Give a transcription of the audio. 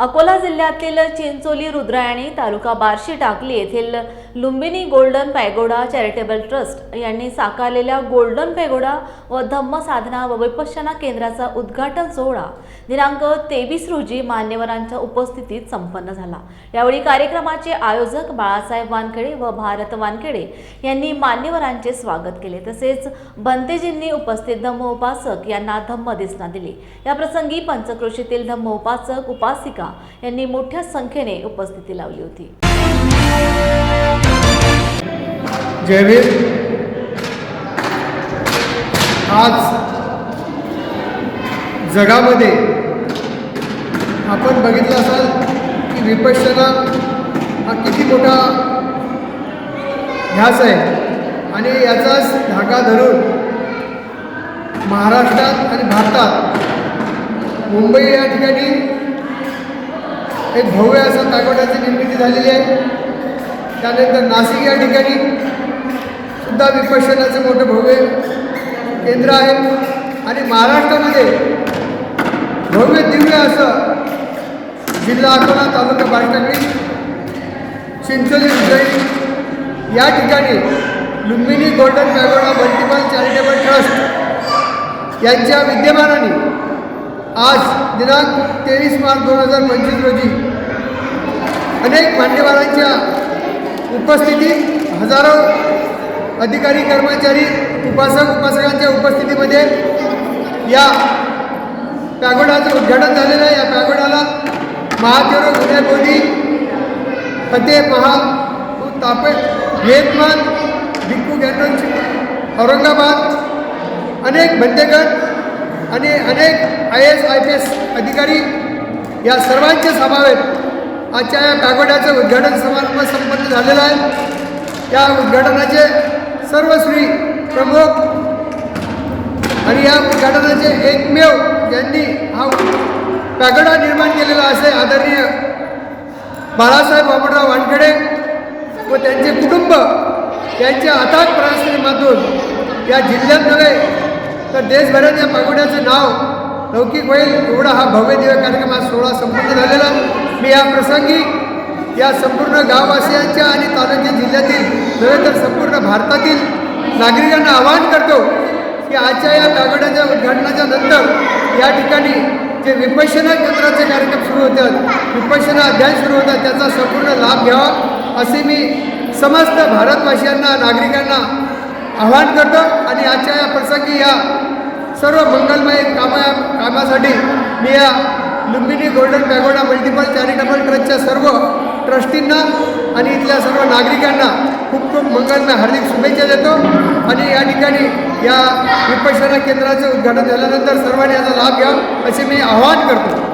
अकोला जिल्ह्यातील चिंचोली रुद्रायणी तालुका बार्शी टाकली येथील Lumbini golden pagoda charitable trust यांनी साकारलेल्या गोल्डन पॅगोडा व धम्म साधना व विपश्यना केंद्राचा उद्घाटन सोहळा दिनांक तेवीस रोजी मान्यवरांच्या उपस्थितीत संपन्न झाला. यावेळी कार्यक्रमाचे आयोजक बाळासाहेब वानखेडे व भारत वानखेडे यांनी मान्यवरांचे स्वागत केले. तसेच बंतेजींनी उपस्थित धम्मोपासक यांना धम्म दिसना दिली. याप्रसंगी पंचक्रोशीतील धम्म धम्मोपासक उपासिका यांनी मोठ्या संख्येने उपस्थिती लावली होती. जय आज जगामध्ये आपण बघितलं असाल की विपश्यना हा किती मोठा ध्यास आहे. आणि याचाच धागा धरून महाराष्ट्रात आणि भारतात मुंबई या ठिकाणी एक भव्य असं पॅगोड्याची निर्मिती झालेली आहे. त्यानंतर नाशिक या ठिकाणी सुद्धा विपश्यनाचं मोठं भव्य केंद्र आहे. आणि महाराष्ट्रामध्ये भव्य दिव्य असं जिल्हा अकोला तालुका बारटाकडी चिंचोली उजळी या ठिकाणी Lumbini golden pagoda multiple charitable trust यांच्या विद्यमानाने आज दिनांक तेवीस मार्च दोन हजार पंचवीस रोजी अनेक मान्यवरांच्या उपस्थितीत हजारो अधिकारी कर्मचारी उपासक उपासकांच्या उपस्थितीमध्ये या पॅगोडाचं उद्घाटन झालेलं आहे. या पॅगोडाला महादेव उदय मोदी फतेह महा तापे वियतमान भिक्खू गॅनोची औरंगाबाद अनेक बंदेगड आणि अनेक I S I P S अधिकारी या सर्वांचे समावेश आजच्या या कागोड्याचं उद्घाटन समारंभ संपन्न झालेला आहे. या उद्घाटनाचे सर्व श्री प्रमुख आणि या उद्घाटनाचे एकमेव यांनी हा कागडा निर्माण केलेला असे आदरणीय बाळासाहेब बाबुराव वानखेडे व त्यांचे कुटुंब यांच्या अथाक प्रयासातून या जिल्ह्यात नव्हे तर देशभरात या पागोड्याचं नाव लौकिक होईल एवढा हा भव्य दिव्य कार्यक्रम आज सोहळा संपन्न झालेला मी या प्रसंगी या संपूर्ण गाववासियांच्या आणि तालुक्या जिल्ह्यातील नव्हे तर संपूर्ण भारतातील नागरिकांना आवाहन करतो की आजच्या या कागडाच्या उद्घाटनाच्या नंतर या ठिकाणी जे विपशना केंद्राचे कार्यक्रम सुरू होतात विपशना अध्ययन सुरू होतात त्याचा संपूर्ण लाभ घ्यावा असे मी समस्त भारतवासियांना नागरिकांना आवाहन करतो. आणि आजच्या या प्रसंगी या सर्व मंगलमय कामा कामासाठी मी या Lumbini golden pagoda multiple charitable ट्रस्टच्या सर्व ट्रस्टींना आणि इथल्या सर्व नागरिकांना खूप खूप मंगलमय हार्दिक शुभेच्छा देतो. आणि या ठिकाणी या विपश्यना केंद्राचं उद्घाटन झाल्यानंतर सर्वांनी याचा लाभ घ्यावा असे मी आवाहन करतो.